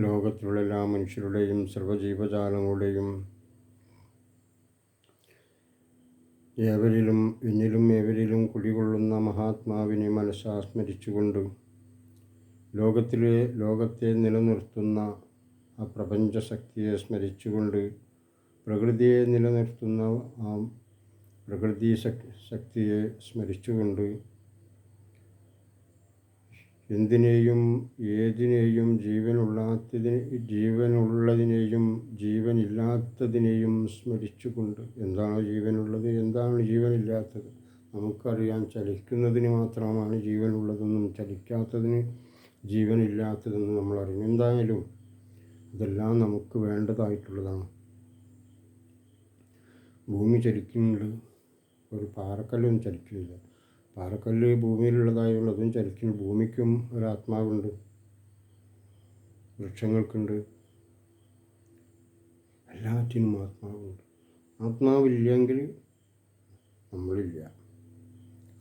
ലോകത്തിലുള്ള എല്ലാ മനുഷ്യരുടെയും സർവജീവജാലങ്ങളുടെയും ഏവരിലും എന്നിലും ഏവരിലും കുടികൊള്ളുന്ന മഹാത്മാവിനെ മനസ്സാസ്മരിച്ചുകൊണ്ട് ലോകത്തിലെ ലോകത്തെ നിലനിർത്തുന്ന ആ പ്രപഞ്ചശക്തിയെ സ്മരിച്ചുകൊണ്ട് പ്രകൃതിയെ നിലനിർത്തുന്ന ആ പ്രകൃതി ശക്- ശക്തിയെ സ്മരിച്ചുകൊണ്ട് എന്തിനേയും ഏതിനേയും ജീവനുള്ളതിനെ ജീവനുള്ളതിനെയും ജീവനില്ലാത്തതിനെയും സ്മരിച്ചുകൊണ്ട് എന്താണ് ജീവനുള്ളത്? എന്താണ് ജീവനില്ലാത്തത്? നമുക്കറിയാം ചലിക്കുന്നതിന് മാത്രമാണ് ജീവനുള്ളതെന്നും ചലിക്കാത്തതിന് ജീവനില്ലാത്തതെന്നും നമ്മൾ അറിയും എന്തായാലും ഇതെല്ലാം നമുക്ക് വേണ്ടതായിട്ടുള്ളതാണ്. ഭൂമി ചലിക്കുന്നുണ്ട് ഒരു പാറക്കല്ലൊന്നും ചലിക്കുന്നില്ല. പാറക്കല്ല് ഭൂമിയിലുള്ളതായുള്ള അതും ചലിക്കുന്നു ഭൂമിക്കും ഒരാത്മാവുണ്ട് വൃക്ഷങ്ങൾക്കുണ്ട്. എല്ലാറ്റിനും ആത്മാവുണ്ട്. ആത്മാവില്ലെങ്കിൽ നമ്മളില്ല.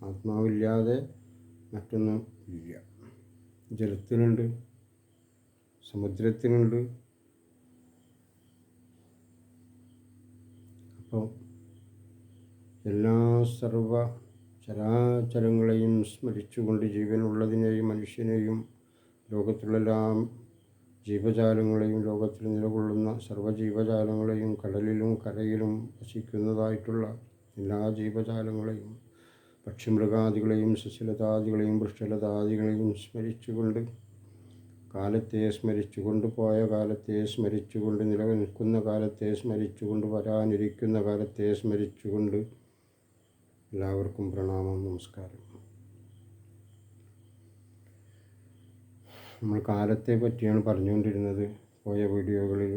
ആത്മാവില്ലാതെ മറ്റൊന്നും ഇല്ല. ജലത്തിനുണ്ട്. സമുദ്രത്തിനുണ്ട്. അപ്പോൾ എല്ലാ സർവ ചരാചരങ്ങളെയും സ്മരിച്ചുകൊണ്ട് ജീവനുള്ളതിനെയും മനുഷ്യനെയും ലോകത്തിലെല്ലാം ജീവജാലങ്ങളെയും ലോകത്തിൽ നിലകൊള്ളുന്ന സർവജീവജാലങ്ങളെയും കടലിലും കരയിലും വസിക്കുന്നതായിട്ടുള്ള എല്ലാ ജീവജാലങ്ങളെയും പക്ഷിമൃഗാദികളെയും സസ്യലതാദികളെയും വൃക്ഷലതാദികളെയും സ്മരിച്ചുകൊണ്ട് കാലത്തെ സ്മരിച്ചുകൊണ്ട് പോയ കാലത്തെ സ്മരിച്ചുകൊണ്ട് നിലനിൽക്കുന്ന കാലത്തെ സ്മരിച്ചുകൊണ്ട് വരാനിരിക്കുന്ന കാലത്തെ സ്മരിച്ചുകൊണ്ട് എല്ലാവർക്കും പ്രണാമം നമസ്കാരം. നമ്മൾ കാലത്തെ പറ്റിയാണ് പറഞ്ഞുകൊണ്ടിരുന്നത്. പോയ വീഡിയോകളിൽ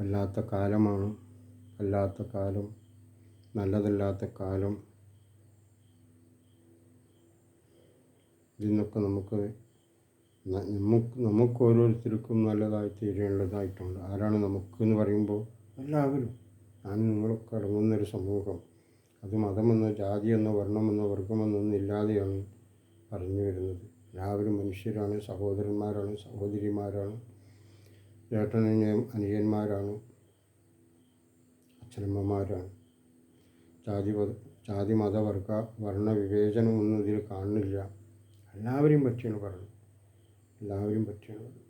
വല്ലാത്ത കാലമാണ്. അല്ലാത്ത കാലം നല്ലതല്ലാത്ത കാലം. ഇതിൽ നിന്നൊക്കെ നമുക്ക് നമുക്ക് നമുക്ക് ഓരോരുത്തർക്കും നല്ലതായി തീരേണ്ടതായിട്ടുണ്ട്. ആരാണ് നമുക്ക് എന്ന് പറയുമ്പോൾ എല്ലാവരും. ഞാൻ നിങ്ങളൊക്കെ അടങ്ങുന്നൊരു സമൂഹം. അത് മതമെന്നോ ജാതിയെന്നോ വർണമെന്നോ വർഗമെന്നൊന്നും ഇല്ലാതെയാണ് പറഞ്ഞു വരുന്നത്. എല്ലാവരും മനുഷ്യരാണ് സഹോദരന്മാരാണ് സഹോദരിമാരാണ് ചേട്ടനും അനുജന്മാരാണ് അച്ഛനമ്മമാരാണ്. ജാതി ജാതി മതവർഗ വർണ വിവേചനമൊന്നും ഇതിൽ കാണുന്നില്ല. എല്ലാവരെയും പറ്റിയാണ് പറഞ്ഞു എല്ലാവരെയും പറ്റിയാണ് പറയുന്നത്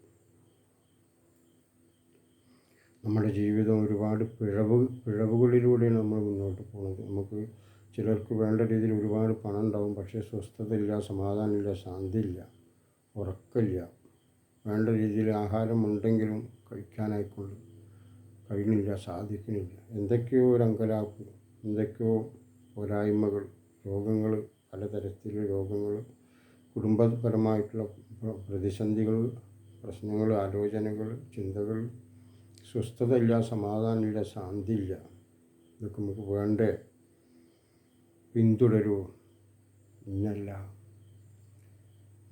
നമ്മുടെ ജീവിതം ഒരുപാട് പിഴവ് പിഴവുകളിലൂടെയാണ് നമ്മൾ മുന്നോട്ട് പോകുന്നത്. നമുക്ക് ചിലർക്ക് വേണ്ട രീതിയിൽ ഒരുപാട് പണം ഉണ്ടാവും പക്ഷേ സ്വസ്ഥതയില്ല സമാധാനമില്ല ശാന്തിയില്ല ഉറക്കമില്ല. വേണ്ട രീതിയിൽ ആഹാരം ഉണ്ടെങ്കിലും കഴിക്കാനായിക്കൊണ്ട് കഴിയുന്നില്ല സാധിക്കുന്നില്ല. എന്തൊക്കെയോ ഒരു അങ്കലാപ്പ് എന്തൊക്കെയോ പോരായ്മകൾ രോഗങ്ങൾ പലതരത്തിലുള്ള രോഗങ്ങൾ കുടുംബപരമായിട്ടുള്ള പ്ര- പ്രതിസന്ധികൾ പ്രശ്നങ്ങൾ ആലോചനകൾ ചിന്തകൾ സ്വസ്ഥതയില്ല സമാധാനമില്ല ശാന്തിയില്ല. ഇതൊക്കെ നമുക്ക് വേണ്ടേ? പിന്തുടരൂ. ഇന്നല്ല.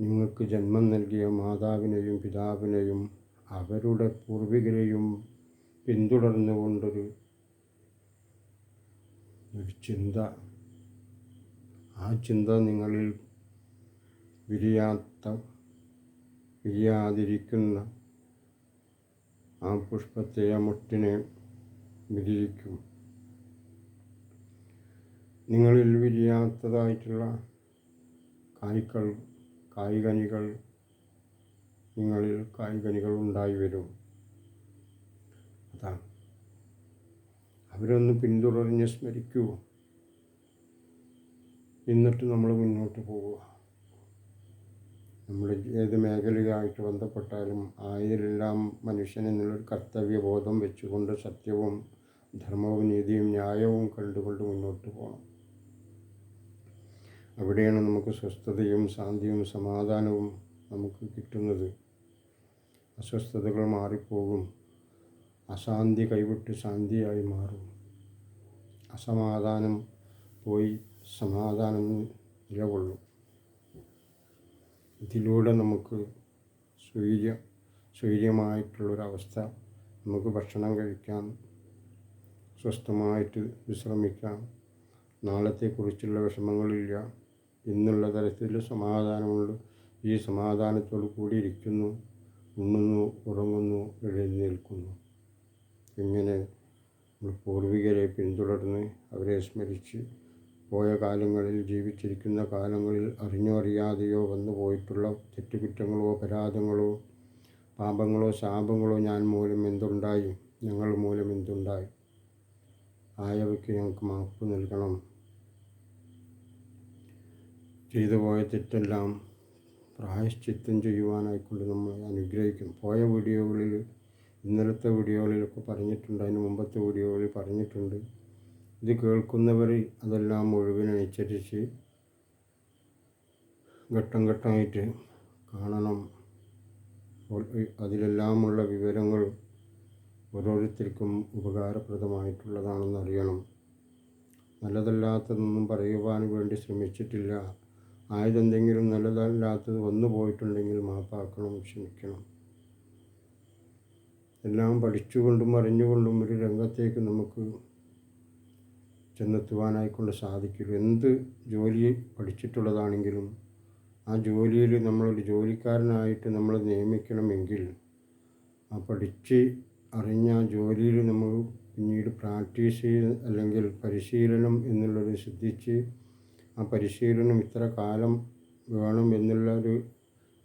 നിങ്ങൾക്ക് ജന്മം നൽകിയ മാതാവിനെയും പിതാവിനെയും അവരുടെ പൂർവികരെയും പിന്തുടർന്നുകൊണ്ടൊരു ഒരു ചിന്ത. ആ ചിന്ത നിങ്ങളിൽ വിരിയാത്ത വിരിയാതിരിക്കുന്ന ആ പുഷ്പത്തെ ആ മുട്ടിനെ വിരിയിക്കും നിങ്ങളിൽ വിരിയാത്തതായിട്ടുള്ള കായ്ക്കൾ കായ്കനികൾ നിങ്ങളിൽ കായ്കനികൾ ഉണ്ടായി വരും അതാണ്. അവരൊന്ന് പിന്തുടർന്ന് സ്മരിക്കൂ. എന്നിട്ട് നമ്മൾ മുന്നോട്ട് പോവുക. നമ്മൾ ഏത് മേഖലയായിട്ട് ബന്ധപ്പെട്ടാലും ആയതിലെല്ലാം മനുഷ്യൻ എന്നുള്ളൊരു കർത്തവ്യബോധം വെച്ചുകൊണ്ട് സത്യവും ധർമ്മവും നീതിയും ന്യായവും കണ്ടുകൊണ്ട് മുന്നോട്ട് പോകണം. അവിടെയാണ് നമുക്ക് സ്വസ്ഥതയും ശാന്തിയും സമാധാനവും നമുക്ക് കിട്ടുന്നത്. അസ്വസ്ഥതകൾ മാറിപ്പോകും. അശാന്തി കൈവിട്ട് ശാന്തിയായി മാറും. അസമാധാനം പോയി സമാധാനം നിലകൊള്ളും. ഇതിലൂടെ നമുക്ക് സ്വൈര്യ സ്വൈര്യമായിട്ടുള്ളൊരവസ്ഥ നമുക്ക് ഭക്ഷണം കഴിക്കാം സ്വസ്ഥമായിട്ട് വിശ്രമിക്കാം നാളത്തെക്കുറിച്ചുള്ള വിഷമങ്ങളില്ല എന്നുള്ള തരത്തിൽ സമാധാനമുണ്ട്. ഈ സമാധാനത്തോടു കൂടി ഇരിക്കുന്നു ഉണ്ണുന്നു ഉറങ്ങുന്നു എഴുന്നേൽക്കുന്നു. ഇങ്ങനെ പൂർവികരെ പിന്തുടർന്ന് അവരെ സ്മരിച്ച് പോയ കാലങ്ങളിൽ ജീവിച്ചിരിക്കുന്ന കാലങ്ങളിൽ അറിഞ്ഞോ അറിയാതെയോ വന്നു പോയിട്ടുള്ള തെറ്റുകുറ്റങ്ങളോ അപരാധങ്ങളോ പാപങ്ങളോ ശാപങ്ങളോ ഞാൻ മൂലം എന്തുണ്ടായി? ഞങ്ങൾ മൂലം എന്തുണ്ടായി? ആയവയ്ക്ക് ഞങ്ങൾക്ക് മാപ്പ് നൽകണം. ചെയ്തു പോയ തെറ്റെല്ലാം പ്രായശ്ചിത്തം ചെയ്യുവാനായിക്കൊണ്ട് നമ്മൾ അനുഗ്രഹിക്കും പോയ വീഡിയോകളിൽ ഇന്നലത്തെ വീഡിയോകളിലൊക്കെ പറഞ്ഞിട്ടുണ്ട്. അതിന് മുമ്പത്തെ വീഡിയോകളിൽ പറഞ്ഞിട്ടുണ്ട്. ഇത് കേൾക്കുന്നവർ അതെല്ലാം ഒഴിവിനനുസരിച്ച് ഘട്ടം ഘട്ടമായിട്ട് കാണണം. അതിലെല്ലാമുള്ള വിവരങ്ങൾ ഓരോരുത്തർക്കും ഉപകാരപ്രദമായിട്ടുള്ളതാണെന്ന് അറിയണം. നല്ലതല്ലാത്തതൊന്നും പറയുവാൻ വേണ്ടി ശ്രമിച്ചിട്ടില്ല. ആയതെന്തെങ്കിലും നല്ലതല്ലാത്തത് വന്നു പോയിട്ടുണ്ടെങ്കിൽ മാപ്പാക്കണം ക്ഷമിക്കണം. എല്ലാം പഠിച്ചുകൊണ്ടും അറിഞ്ഞുകൊണ്ടും ഒരു രംഗത്തേക്ക് നമുക്ക് ചെന്നെത്തുവാനായിക്കൊണ്ട് സാധിക്കില്ല എന്ത് ജോലി പഠിച്ചിട്ടുള്ളതാണെങ്കിലും ആ ജോലിയിൽ നമ്മളൊരു ജോലിക്കാരനായിട്ട് നമ്മൾ നിയമിക്കണമെങ്കിൽ ആ പഠിച്ച് അറിഞ്ഞ ജോലിയിൽ നമ്മൾ പിന്നീട് പ്രാക്ടീസ് ചെയ്ത് അല്ലെങ്കിൽ പരിശീലനം എന്നുള്ളത് ശ്രദ്ധിച്ച് ആ പരിശീലനം ഇത്ര കാലം വേണം എന്നുള്ള ഒരു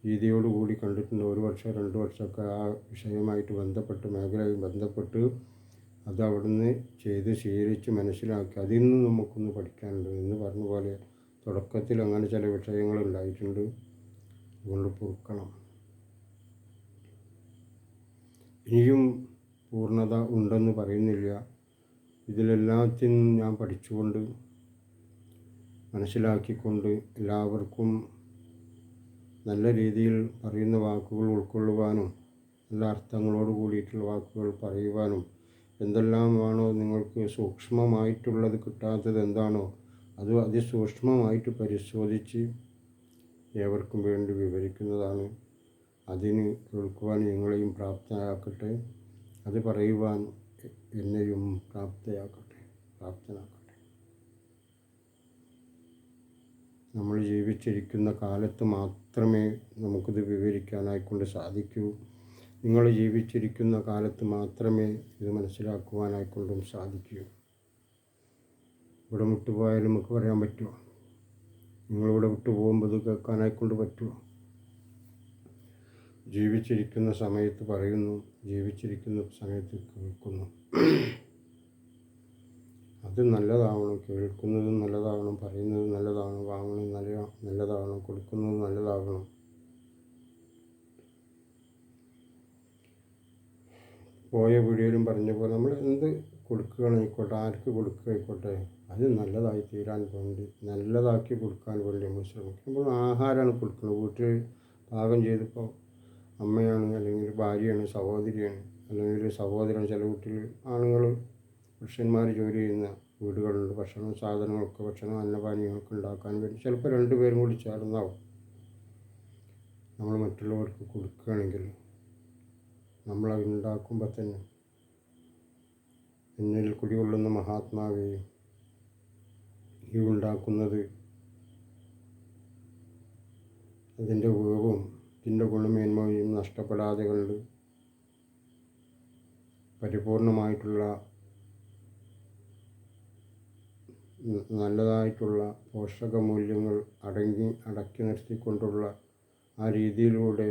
രീതിയോടുകൂടി കണ്ടിട്ടുണ്ട്. ഒരു വർഷം രണ്ട് വർഷമൊക്കെ ആ വിഷയമായിട്ട് ബന്ധപ്പെട്ട് മേഖലയിൽ ബന്ധപ്പെട്ട് അത് അവിടുന്ന് ചെയ്ത് ശീലിച്ച് മനസ്സിലാക്കി. അതിൽ നിന്ന് നമുക്കൊന്ന് പഠിക്കാനുണ്ട്. എന്ന് പറഞ്ഞ പോലെ തുടക്കത്തിൽ അങ്ങനെ ചില വിഷയങ്ങൾ ഉണ്ടായിട്ടുണ്ട്. അതുകൊണ്ട് പൊറുക്കണം. ഇനിയും പൂർണത ഉണ്ടെന്ന് പറയുന്നില്ല. ഇതിലെല്ലാത്തിനും ഞാൻ പഠിച്ചുകൊണ്ട് മനസ്സിലാക്കിക്കൊണ്ട് എല്ലാവർക്കും നല്ല രീതിയിൽ പറയുന്ന വാക്കുകൾ ഉൾക്കൊള്ളുവാനും നല്ല അർത്ഥങ്ങളോട് കൂടിയിട്ടുള്ള വാക്കുകൾ പറയുവാനും എന്തെല്ലാമാണോ നിങ്ങൾക്ക് സൂക്ഷ്മമായിട്ടുള്ളത് കിട്ടാത്തത് എന്താണോ അത് അതിസൂക്ഷ്മമായിട്ട് പരിശോധിച്ച് ഏവർക്കും വേണ്ടി വിവരിക്കുന്നതാണ്. അതിന് കേൾക്കുവാൻ നിങ്ങളെയും പ്രാപ്തരാക്കട്ടെ അത് പറയുവാൻ എന്നെയും പ്രാപ്തയാക്കട്ടെ. പ്രാപ്തനാക്കട്ടെ. നമ്മൾ ജീവിച്ചിരിക്കുന്ന കാലത്ത് മാത്രമേ നമുക്കിത് വിവരിക്കാനായിക്കൊണ്ട് സാധിക്കൂ. നിങ്ങൾ ജീവിച്ചിരിക്കുന്ന കാലത്ത് മാത്രമേ ഇത് മനസ്സിലാക്കുവാനായിക്കൊണ്ടും സാധിക്കൂ. ഇവിടെ വിട്ടുപോയാലും നമുക്ക് പറയാൻ പറ്റുമോ? നിങ്ങളിവിടെ വിട്ടുപോകുമ്പോൾ ഇത് കേൾക്കാനായിക്കൊണ്ട് പറ്റുമോ? ജീവിച്ചിരിക്കുന്ന സമയത്ത് പറയുന്നു ജീവിച്ചിരിക്കുന്ന സമയത്ത് കേൾക്കുന്നു. അത് നല്ലതാവണം കേൾക്കുന്നതും നല്ലതാവണം പറയുന്നത് നല്ലതാവണം വാങ്ങുന്നത് നല്ല നല്ലതാവണം കൊടുക്കുന്നതും നല്ലതാവണം. പോയ വീഡിയോയിലും പറഞ്ഞ പോലെ നമ്മൾ എന്ത് കൊടുക്കുകയാണെങ്കിക്കോട്ടെ ആർക്ക് കൊടുക്കുകയായിക്കോട്ടെ അത് നല്ലതായി തീരാൻ വേണ്ടി നല്ലതാക്കി കൊടുക്കാൻ വേണ്ടി നമ്മൾ ശ്രമിക്കും. നമ്മൾ ആഹാരമാണ് കൊടുക്കുന്നത്. വീട്ടിൽ പാകം ചെയ്തപ്പോൾ അമ്മയാണ് അല്ലെങ്കിൽ ഭാര്യയാണ് സഹോദരിയാണ് അല്ലെങ്കിൽ സഹോദരൻ ചില വീട്ടിൽ ആണുങ്ങൾ പുരുഷന്മാർ ജോലി ചെയ്യുന്ന വീടുകളുണ്ട്. ഭക്ഷണ സാധനങ്ങളൊക്കെ ഭക്ഷണം അന്നപാനീയങ്ങളൊക്കെ ഉണ്ടാക്കാൻ വേണ്ടി ചിലപ്പോൾ രണ്ടുപേരും കൂടി ചേർന്നാവും. നമ്മൾ മറ്റുള്ളവർക്ക് കൊടുക്കുകയാണെങ്കിൽ നമ്മളത് ഉണ്ടാക്കുമ്പോൾ തന്നെ എന്നിൽ കുടികൊള്ളുന്ന മഹാത്മാവെയും ഈ ഉണ്ടാക്കുന്നത് അതിന്റെ ഉപയോഗവും ഇതിന്റെ ഗുണമേന്മയും നഷ്ടപ്പെടാതെ കണ്ട് പരിപൂർണമായിട്ടുള്ള നല്ലതായിട്ടുള്ള പോഷകമൂല്യങ്ങൾ അടങ്ങി അടക്കി നിർത്തിക്കൊണ്ടുള്ള ആ രീതിയിലൂടെ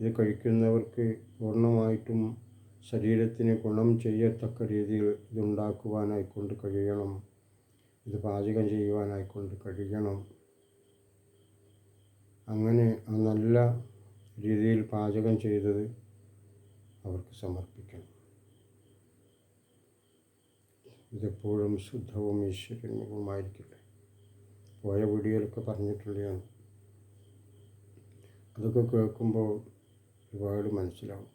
ഇത് കഴിക്കുന്നവർക്ക് പൂർണമായിട്ടും ശരീരത്തിന് ഗുണം ചെയ്യത്തക്ക രീതിയിൽ ഇതുണ്ടാക്കുവാനായിക്കൊണ്ട് കഴിയണം. ഇത് പാചകം ചെയ്യുവാനായിക്കൊണ്ട് കഴിയണം. അങ്ങനെ നല്ല രീതിയിൽ പാചകം ചെയ്തത് അവർക്ക് സമർപ്പിക്കണം. ഇതെപ്പോഴും ശുദ്ധവും ഈശ്വരനുമായിരിക്കട്ടെ. പോയ വീഡിയോയിലൊക്കെ പറഞ്ഞിട്ടുള്ളതാണ്. അതൊക്കെ കേൾക്കുമ്പോൾ ഒരുപാട് മനസ്സിലാവും.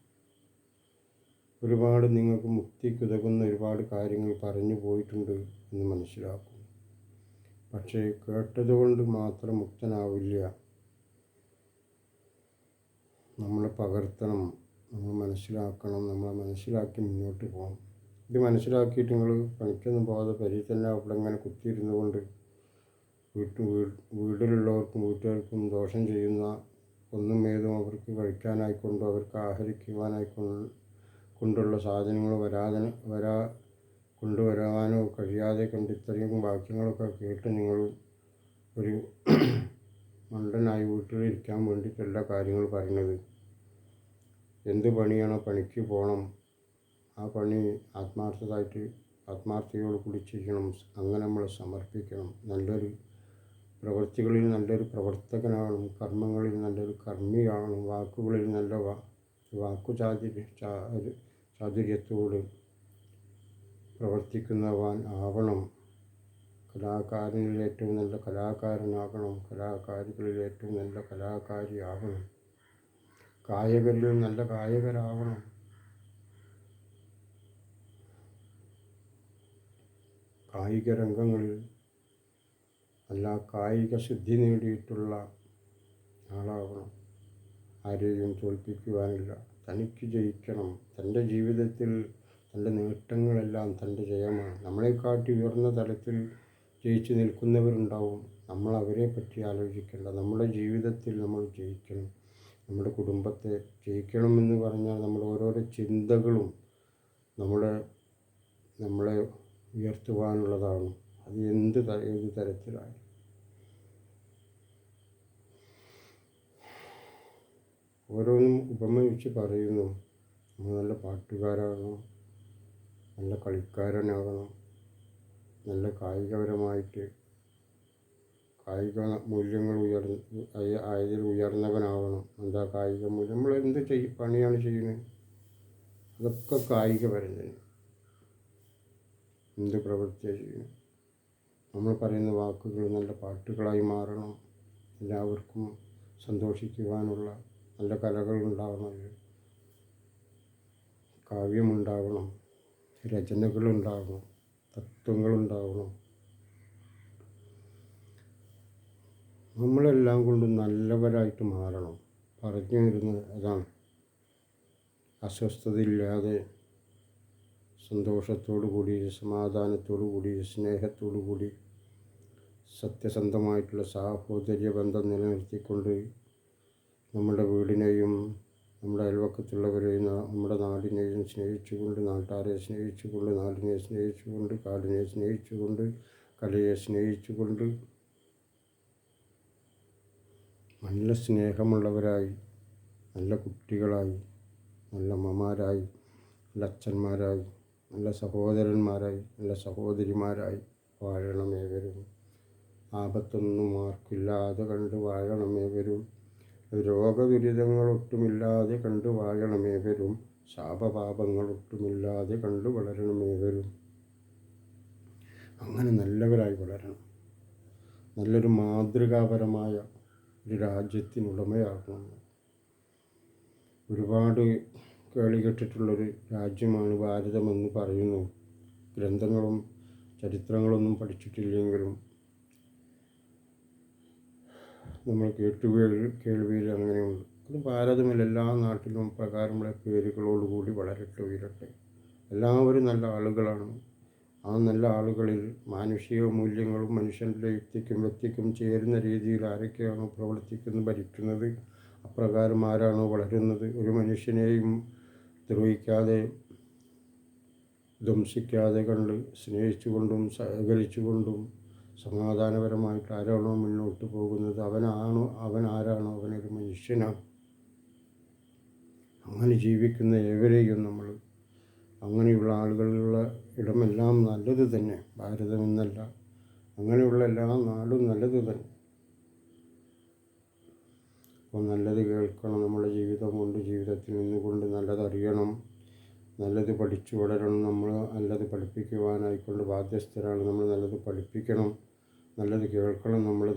ഒരുപാട് നിങ്ങൾക്ക് മുക്തിക്കുതകുന്ന ഒരുപാട് കാര്യങ്ങൾ പറഞ്ഞു പോയിട്ടുണ്ട് എന്ന് മനസ്സിലാക്കും. പക്ഷേ കേട്ടതുകൊണ്ട് മാത്രം മുക്തനാവില്ല. നമ്മൾ പകർത്തണം നമ്മൾ മനസ്സിലാക്കണം നമ്മൾ മനസ്സിലാക്കി മുന്നോട്ട് പോകണം. ഇത് മനസ്സിലാക്കിയിട്ട് നിങ്ങൾ പണിക്കൊന്നും പോകാതെ പരിയിൽ തന്നെ അവിടെ ഇങ്ങനെ കുത്തിയിരുന്നു കൊണ്ട് വീട്ടു വീട്ടിലുള്ളവർ മറ്റുള്ളവർക്കും വീട്ടുകാർക്കും ദോഷം ചെയ്യുന്ന ഒന്നും ഏതും അവർക്ക് കഴിക്കാനായിക്കൊണ്ടോ അവർക്ക് ആഹരിക്കുവാനായിക്കൊണ്ട് കൊണ്ടുള്ള സാധനങ്ങൾ വരാതെ വരാ കൊണ്ടുവരാനോ കഴിയാതെ കണ്ട് ഇത്രയും വാക്യങ്ങളൊക്കെ കേട്ട് നിങ്ങൾ ഒരു മണ്ടനായി വീട്ടിലിരിക്കാൻ വേണ്ടിയിട്ടല്ല കാര്യങ്ങൾ പറയുന്നത്. എന്ത് പണിയാണോ പണിക്ക് പോകണം ആ പണി ആത്മാർത്ഥതായിട്ട് ആത്മാർത്ഥതയോട് കൂടി ചെയ്യണം. അങ്ങനെ നമ്മൾ സമർപ്പിക്കണം. നല്ലൊരു പ്രവൃത്തികളിൽ നല്ലൊരു പ്രവർത്തകനാകണം കർമ്മങ്ങളിൽ നല്ലൊരു കർമ്മിയാകണം വാക്കുകളിൽ നല്ല വാ വാക്കു ചാതുര്യ ചാതുര്യത്തോട് പ്രവർത്തിക്കുന്നവൻ ആവണം. കലാകാരനിൽ ഏറ്റവും നല്ല കലാകാരനാകണം. കലാകാരികളിൽ ഏറ്റവും നല്ല കലാകാരിയാകണം കായകരിൽ നല്ല കായകരാവണം കായിക രംഗങ്ങളിൽ നല്ല കായിക സിദ്ധി നേടിയിട്ടുള്ള ആളാവണം. ആരെയും തോൽപ്പിക്കുവാനില്ല. തനിക്ക് ജയിക്കണം. തന്റെ ജീവിതത്തിൽ തന്റെ നേട്ടങ്ങളെല്ലാം തന്റെ ജയമാണ്. നമ്മളെക്കാട്ടി ഉയർന്ന തലത്തിൽ ജയിച്ചു നിൽക്കുന്നവരുണ്ടാവും. നമ്മൾ അവരെ പറ്റി ആലോചിക്കേണ്ട. നമ്മുടെ ജീവിതത്തിൽ നമ്മൾ ജയിക്കണം. നമ്മുടെ കുടുംബത്തെ ജയിക്കണമെന്ന് പറഞ്ഞാൽ നമ്മൾ ഓരോരോ ചിന്തകളും നമ്മുടെ നമ്മളെ ഉയർത്തുവാനുള്ളതാണ്. അത് എന്ത് ഏത് തരത്തിലായി ഓരോന്നും ഉപമിച്ച് പറയുന്നു. നമ്മൾ നല്ല പാട്ടുകാരാകണം. നല്ല കളിക്കാരനാകണം. നല്ല കായികപരമായിട്ട് കായിക മൂല്യങ്ങൾ ഉയർന്ന് അതിൽ ഉയർന്നവനാവണം എന്താ കായിക മൂല്യം? നമ്മൾ എന്ത് ചെയ്യ പണിയാണ് ചെയ്യുന്നത്? അതൊക്കെ കായികപരം തന്നെ. എന്ത് പ്രവൃത്തിയാണ് ചെയ്യുന്നത്? നമ്മൾ പറയുന്ന വാക്കുകൾ നല്ല പാട്ടുകളായി മാറണം. എല്ലാവർക്കും സന്തോഷിക്കുവാനുള്ള നല്ല കലകൾ ഉണ്ടാവണമല്ലോ കാവ്യമുണ്ടാവണം. രചനകളുണ്ടാവണം. തത്വങ്ങളുണ്ടാവണം. നമ്മളെല്ലാം കൊണ്ടും നല്ലവരായിട്ട് മാറണം. പറഞ്ഞു വരുന്നത് അതാണ്. അസ്വസ്ഥതയില്ലാതെ സന്തോഷത്തോടു കൂടി സമാധാനത്തോടു കൂടി സ്നേഹത്തോടു കൂടി സത്യസന്ധമായിട്ടുള്ള സാഹോദര്യ ബന്ധം നിലനിർത്തിക്കൊണ്ട് നമ്മുടെ വീടിനെയും നമ്മുടെ അയൽവക്കത്തുള്ളവരെയും നമ്മുടെ നാടിനെയും സ്നേഹിച്ചുകൊണ്ട് നാട്ടാരെ സ്നേഹിച്ചുകൊണ്ട് നാടിനെ സ്നേഹിച്ചുകൊണ്ട് കാടിനെ സ്നേഹിച്ചുകൊണ്ട് കലയെ സ്നേഹിച്ചുകൊണ്ട് നല്ല സ്നേഹമുള്ളവരായി നല്ല കുട്ടികളായി നല്ല അമ്മമാരായി നല്ല അച്ഛന്മാരായി നല്ല സഹോദരന്മാരായി നല്ല സഹോദരിമാരായി വാഴണമേവരും. ആപത്തൊന്നും ആർക്കില്ലാതെ കണ്ട് വാഴണമേവരും. രോഗദുരിതങ്ങളൊട്ടുമില്ലാതെ കണ്ടു വാഴണമേവരും. ശാപപാപങ്ങളൊട്ടുമില്ലാതെ കണ്ടു വളരണമേവരും. അങ്ങനെ നല്ലവരായി വളരണം. നല്ലൊരു മാതൃകാപരമായ ഒരു രാജ്യത്തിനുടമയാകണം. ഒരുപാട് കേളികെട്ടിട്ടുള്ളൊരു രാജ്യമാണ് ഭാരതമെന്ന് പറയുന്നു. ഗ്രന്ഥങ്ങളും ചരിത്രങ്ങളൊന്നും പഠിച്ചിട്ടില്ലെങ്കിലും നമ്മൾ കേട്ടുകേൾ കേൾവിയിൽ അങ്ങനെയുണ്ട് അത് ഭാരതമില്ല എല്ലാ നാട്ടിലും പ്രകാരമുള്ള പേരുകളോടുകൂടി വളരട്ടെ ഉയരട്ടെ. എല്ലാവരും നല്ല ആളുകളാണ്. ആ നല്ല ആളുകളിൽ മാനുഷിക മൂല്യങ്ങളും മനുഷ്യന്റെ യുക്തിക്കും വ്യക്തിക്കും ചേരുന്ന രീതിയിൽ ആരൊക്കെയാണോ പ്രവർത്തിക്കുന്നത് ഭരിക്കുന്നത് അപ്രകാരം ആരാണോ വളരുന്നത് ഒരു മനുഷ്യനെയും ദ്രോഹിക്കാതെ ധ്വംസിക്കാതെ കണ്ട് സ്നേഹിച്ചുകൊണ്ടും സഹകരിച്ചുകൊണ്ടും സമാധാനപരമായിട്ട് ആരാണോ മുന്നോട്ട് പോകുന്നത് അവനാണോ അവൻ ആരാണോ അവനൊരു മനുഷ്യനാണ് അങ്ങനെ ജീവിക്കുന്ന ഏവരെയും നമ്മൾ അങ്ങനെയുള്ള ആളുകളുള്ള ഇടമെല്ലാം നല്ലത് തന്നെ ഭാരതമെന്നല്ല അങ്ങനെയുള്ള എല്ലാ നാടും നല്ലത് തന്നെ. അപ്പോൾ നല്ലത് കേൾക്കണം നമ്മുടെ ജീവിതം കൊണ്ട് ജീവിതത്തിൽ നിന്നുകൊണ്ട് നല്ലതറിയണം. നല്ലത് പഠിച്ചു വളരണം നമ്മൾ നല്ലത് പഠിപ്പിക്കുവാനായിക്കൊണ്ട് ബാധ്യസ്ഥരാണ് നമ്മൾ നല്ലത് പഠിപ്പിക്കണം. നല്ലത് കേൾക്കണം. നമ്മൾ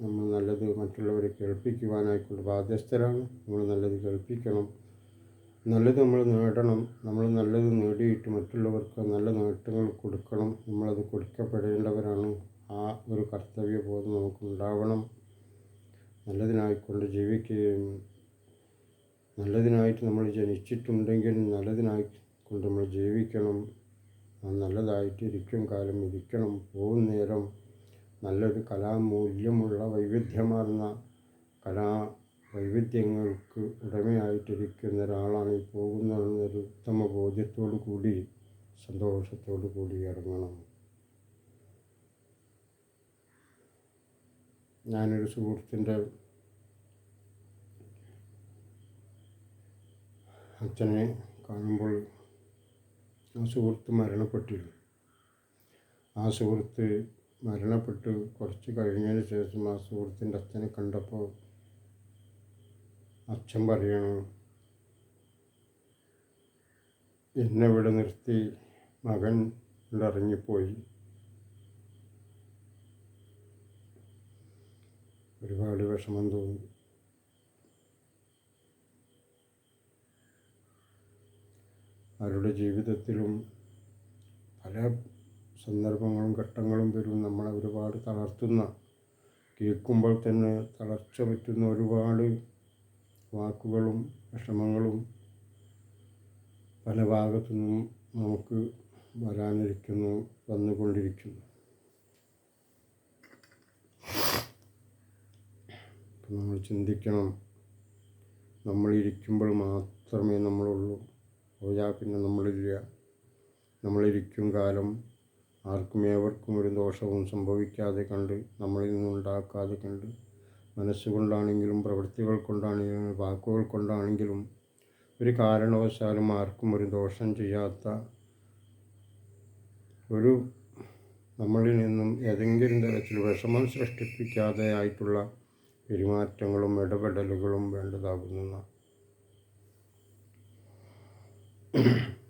നമ്മൾ നല്ലത് മറ്റുള്ളവരെ കേൾപ്പിക്കുവാനായിക്കൊണ്ട് ബാധ്യസ്ഥരാണ്. നമ്മൾ നല്ലത് കേൾപ്പിക്കണം. നല്ലത് നമ്മൾ നേടണം. നമ്മൾ നല്ലത് നേടിയിട്ട് മറ്റുള്ളവർക്ക് നല്ല നേട്ടങ്ങൾ കൊടുക്കണം. നമ്മളത് കൊടുക്കപ്പെടേണ്ടവരാണ്. ആ ഒരു കർത്തവ്യബോധം നമുക്കുണ്ടാവണം. നല്ലതിനായിക്കൊണ്ട് ജീവിക്കുകയും നല്ലതിനായിട്ട് നമ്മൾ ജനിച്ചിട്ടുണ്ടെങ്കിൽ നല്ലതിനായി കൊണ്ട് നമ്മൾ ജീവിക്കണം. നല്ലതായിട്ട് ഇരിക്കും കാലം ഇരിക്കണം. പോകും നേരം. നല്ലൊരു കലാമൂല്യമുള്ള വൈവിധ്യമാർന്ന കലാ വൈവിധ്യങ്ങൾക്ക് ഉടമയായിട്ടിരിക്കുന്ന ഒരാളാണ് ഈ പോകുന്നതെന്നൊരു ഉത്തമ ബോധ്യത്തോടു കൂടി സന്തോഷത്തോടു കൂടി ഇറങ്ങണം. ഞാനൊരു സുഹൃത്തിന്റെ അച്ഛനെ കാണുമ്പോൾ ആ സുഹൃത്ത് മരണപ്പെട്ടിരുന്നു. ആ സുഹൃത്ത് മരണപ്പെട്ട്. കുറച്ച് കഴിഞ്ഞതിന് ശേഷം ആ സുഹൃത്തിന്റെ അച്ഛനെ കണ്ടപ്പോൾ അച്ഛൻ പറയണു എന്നെ ഇവിടെ നിർത്തി. മകൻ ഇറങ്ങിപ്പോയി. ഒരുപാട് വിഷമം തോന്നി. അവരുടെ ജീവിതത്തിലും പല സന്ദർഭങ്ങളും ഘട്ടങ്ങളും വരും. നമ്മളെ ഒരുപാട് തളർത്തുന്ന കേൾക്കുമ്പോൾ തന്നെ തളർച്ച പറ്റുന്ന ഒരുപാട് വാക്കുകളും വിഷമങ്ങളും പല ഭാഗത്തു നിന്നും നമുക്ക് വരാനിരിക്കുന്നു വന്നുകൊണ്ടിരിക്കുന്നു. നമ്മൾ ചിന്തിക്കണം. നമ്മളിരിക്കുമ്പോൾ മാത്രമേ നമ്മളുള്ളൂ. പോയാൽ പിന്നെ നമ്മളില്ല. നമ്മളിരിക്കും കാലം ആർക്കും ഏവർക്കും ഒരു ദോഷവും സംഭവിക്കാതെ കണ്ട് നമ്മളിൽ നിന്നുണ്ടാക്കാതെ കണ്ട് മനസ്സുകൊണ്ടാണെങ്കിലും പ്രവൃത്തികൾ കൊണ്ടാണെങ്കിലും വാക്കുകൾ കൊണ്ടാണെങ്കിലും ഒരു കാരണവശാലും ആർക്കും ഒരു ദോഷം ചെയ്യാത്ത ഒരു നമ്മളിൽ നിന്നും ഏതെങ്കിലും തരത്തിൽ വിഷമം സൃഷ്ടിപ്പിക്കാതെ ആയിട്ടുള്ള പെരുമാറ്റങ്ങളും ഇടപെടലുകളും വേണ്ടതാകുന്ന.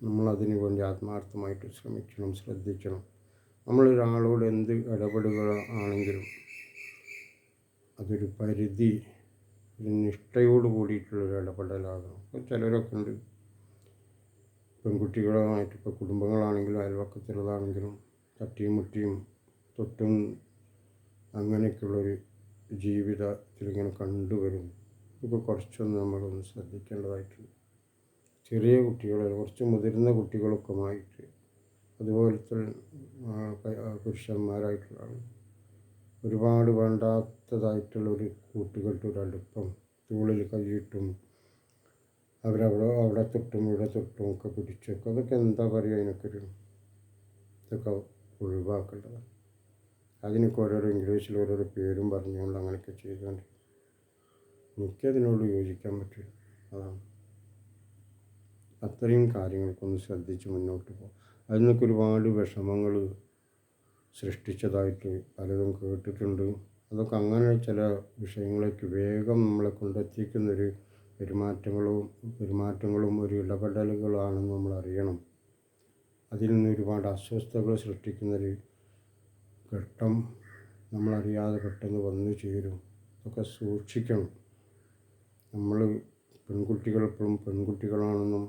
നമ്മളതിനു വേണ്ടി ആത്മാർത്ഥമായിട്ട് ശ്രമിക്കണം ശ്രദ്ധിക്കണം. നമ്മളൊരാളോട് എന്ത് ഇടപെടുക ആണെങ്കിലും അതൊരു പരിധി നിഷ്ഠയോട് കൂടിയിട്ടുള്ളൊരു ഇടപെടലാകണം. ഇപ്പോൾ ചിലരൊക്കെ ഉണ്ട് പെൺകുട്ടികളുമായിട്ട് ഇപ്പോൾ കുടുംബങ്ങളാണെങ്കിലും അയൽവക്കത്തിലുള്ളതാണെങ്കിലും തട്ടിയും മുട്ടിയും തൊട്ടും അങ്ങനെയൊക്കെയുള്ളൊരു ജീവിതത്തിൽ ഇങ്ങനെ കണ്ടുവരും. ഇപ്പോൾ കുറച്ചൊന്ന് നമ്മളൊന്ന് ശ്രദ്ധിക്കേണ്ടതായിട്ടുണ്ട്. ചെറിയ കുട്ടികൾ കുറച്ച് മുതിർന്ന കുട്ടികളൊക്കെമായിട്ട് അതുപോലത്തെ പുരുഷന്മാരായിട്ടുള്ള ഒരുപാട് വേണ്ടാത്തതായിട്ടുള്ള കൂട്ടുകെട്ടൊരു അടുപ്പം തൂളിൽ കൈയിട്ടും അവരവിടെ അവിടെ തൊട്ടും ഇവിടെ തൊട്ടും ഒക്കെ പിടിച്ചൊക്കെ അതൊക്കെ എന്താ പറയുക അതിനൊക്കെ ഇതൊക്കെ ഒഴിവാക്കേണ്ടതാണ്. അതിനൊക്കെ ഓരോരോ ഇംഗ്ലീഷിൽ ഓരോരോ പേരും പറഞ്ഞുകൊണ്ട് അങ്ങനെയൊക്കെ ചെയ്തുകൊണ്ട് എനിക്കതിനോട് യോജിക്കാൻ പറ്റില്ല. അതാണ്. അത്രയും കാര്യങ്ങൾക്കൊന്ന് ശ്രദ്ധിച്ച് മുന്നോട്ട് പോകും. അതിനൊക്കെ ഒരുപാട് വിഷമങ്ങൾ സൃഷ്ടിച്ചതായിട്ട് പലതും കേട്ടിട്ടുണ്ട്. അതൊക്കെ അങ്ങനെ ചില വിഷയങ്ങളേക്ക് വേഗം നമ്മളെ കൊണ്ടെത്തിക്കുന്നൊരു പെരുമാറ്റങ്ങളും പെരുമാറ്റങ്ങളും ഒരു ഇടപെടലുകളാണെന്ന് നമ്മൾ അറിയണം അതിൽ നിന്ന് ഒരുപാട് അസ്വസ്ഥതകൾ സൃഷ്ടിക്കുന്നൊരു ഘട്ടം നമ്മളറിയാതെ പെട്ടെന്ന് വന്നു ചേരും. അതൊക്കെ സൂക്ഷിക്കണം. നമ്മൾ പെൺകുട്ടികൾ എപ്പോഴും പെൺകുട്ടികളാണെന്നും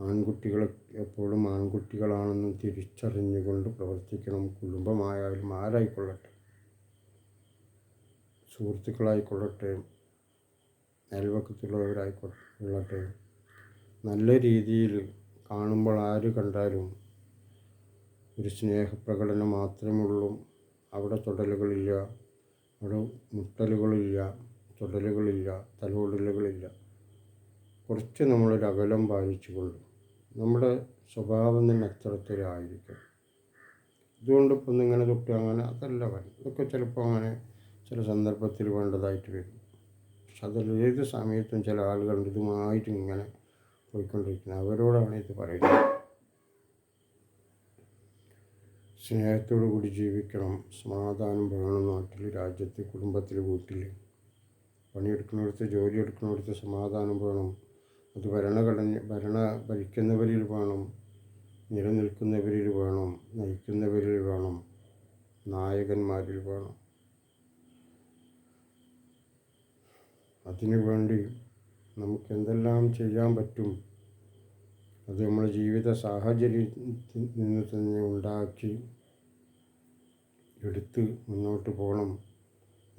ആൺകുട്ടികൾ എപ്പോഴും ആൺകുട്ടികളാണെന്നും തിരിച്ചറിഞ്ഞുകൊണ്ട് പ്രവർത്തിക്കണം. കുടുംബമായാലും ആരായിക്കൊള്ളട്ടെ? സുഹൃത്തുക്കളായിക്കൊള്ളട്ടെ? അയൽവക്കത്തുള്ളവരായിക്കൊള്ളട്ടെ? നല്ല രീതിയിൽ കാണുമ്പോൾ ആര് കണ്ടാലും ഒരു സ്നേഹപ്രകടനം മാത്രമേ ഉള്ളൂ അവിടെ തൊടലുകളില്ല. അവിടെ മുട്ടലുകളില്ല. തൊടലുകളില്ല. തലോടലുകളില്ല. കുറച്ച് നമ്മളൊരു അകലം പാലിച്ചുകൊണ്ട് നമ്മുടെ സ്വഭാവം തന്നെ അത്തരത്തിലായിരിക്കും ഇതുകൊണ്ട് ഇപ്പം ഇങ്ങനെ തൊട്ട് അങ്ങനെ അതല്ല വേണം ഇതൊക്കെ ചിലപ്പോൾ അങ്ങനെ ചില സന്ദർഭത്തിൽ വേണ്ടതായിട്ട് വരും. പക്ഷെ അതിൽ ഏത് സമയത്തും ചില ആളുകൾ ഇതുമായിട്ട് ഇങ്ങനെ പോയിക്കൊണ്ടിരിക്കുന്നത് അവരോടാണ് ഇത് പറയുന്നത്. സ്നേഹത്തോടു കൂടി ജീവിക്കണം. സമാധാനം വേണം. നാട്ടിൽ രാജ്യത്ത് കുടുംബത്തിൽ വീട്ടിൽ പണിയെടുക്കുന്നിടത്ത് ജോലി എടുക്കുന്നിടത്ത് സമാധാനം വേണം. അത് ഭരണഘടന ഭരണ ഭരിക്കുന്നവരിൽ വേണം നിലനിൽക്കുന്നവരിൽ വേണം നയിക്കുന്നവരിൽ വേണം നായകന്മാരിൽ വേണം. അതിനു വേണ്ടി നമുക്ക് എന്തെല്ലാം ചെയ്യാൻ പറ്റും? അത് നമ്മുടെ ജീവിത സാഹചര്യത്തിൽ നിന്ന് തന്നെ ഉണ്ടാക്കി എടുത്ത് മുന്നോട്ട് പോകണം.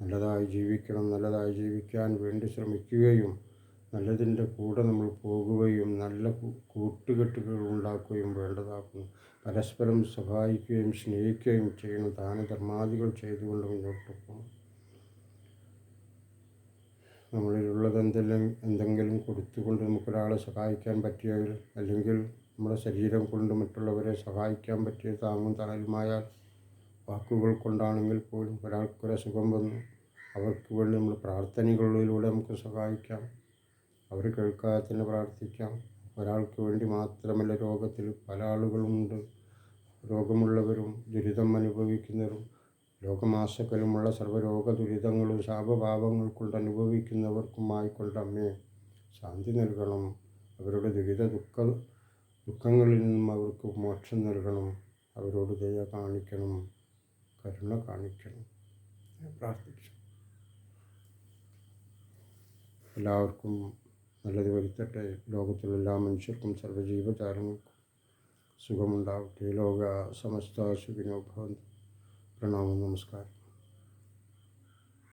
നല്ലതായി ജീവിക്കണം നല്ലതായി ജീവിക്കാൻ വേണ്ടി ശ്രമിക്കുകയും നല്ലതിന്റെ കൂടെ നമ്മൾ പോകുകയും നല്ല കൂട്ടുകെട്ടുകൾ ഉണ്ടാക്കുകയും വേണ്ടതാക്കുന്നു. പരസ്പരം സഹായിക്കുകയും സ്നേഹിക്കുകയും ചെയ്യണം ദാനധർമാദികൾ ചെയ്തുകൊണ്ട് മുന്നോട്ട് പോകണം. നമ്മളിലുള്ളത് എന്തെല്ലാം എന്തെങ്കിലും കൊടുത്തുകൊണ്ട് നമുക്കൊരാളെ സഹായിക്കാൻ പറ്റിയെങ്കിൽ അല്ലെങ്കിൽ നമ്മുടെ ശരീരം കൊണ്ട് മറ്റുള്ളവരെ സഹായിക്കാൻ പറ്റിയ താങ്ങും തണലുമായാൽ വാക്കുകൾ കൊണ്ടാണെങ്കിൽ പോലും ഒരാൾക്കൊരസുഖം വന്നു അവർക്ക് വേണ്ടി നമ്മൾ പ്രാർത്ഥനകളിലൂടെ നമുക്ക് സഹായിക്കാം. അവർ കേൾക്കാതെ തന്നെ പ്രാർത്ഥിക്കാം. ഒരാൾക്ക് വേണ്ടി മാത്രമല്ല രോഗത്തിൽ പല ആളുകളുമുണ്ട്. രോഗമുള്ളവരും ദുരിതം അനുഭവിക്കുന്നവരും ലോകമാസകലുമുള്ള സർവരോഗ ദുരിതങ്ങളും ശാപഭാവങ്ങൾ കൊണ്ട് അനുഭവിക്കുന്നവർക്കുമായിക്കൊണ്ട് അമ്മേ ശാന്തി നൽകണം. അവരുടെ ദുരിത ദുഃഖ ദുഃഖങ്ങളിൽ നിന്നും അവർക്ക് മോക്ഷം നൽകണം. അവരോട് ദയ കാണിക്കണം കരുണ കാണിക്കണം. പ്രാർത്ഥിച്ചു. എല്ലാവർക്കും നല്ലത് വരുത്തട്ടെ ലോകത്തിലുള്ള എല്ലാ മനുഷ്യർക്കും സർവ്വജീവജാലങ്ങൾക്കും സുഖമുണ്ടാവട്ടെ ലോക സമസ്ത സുഖിനോ ഭവന്തു പ്രണാമം നമസ്കാരം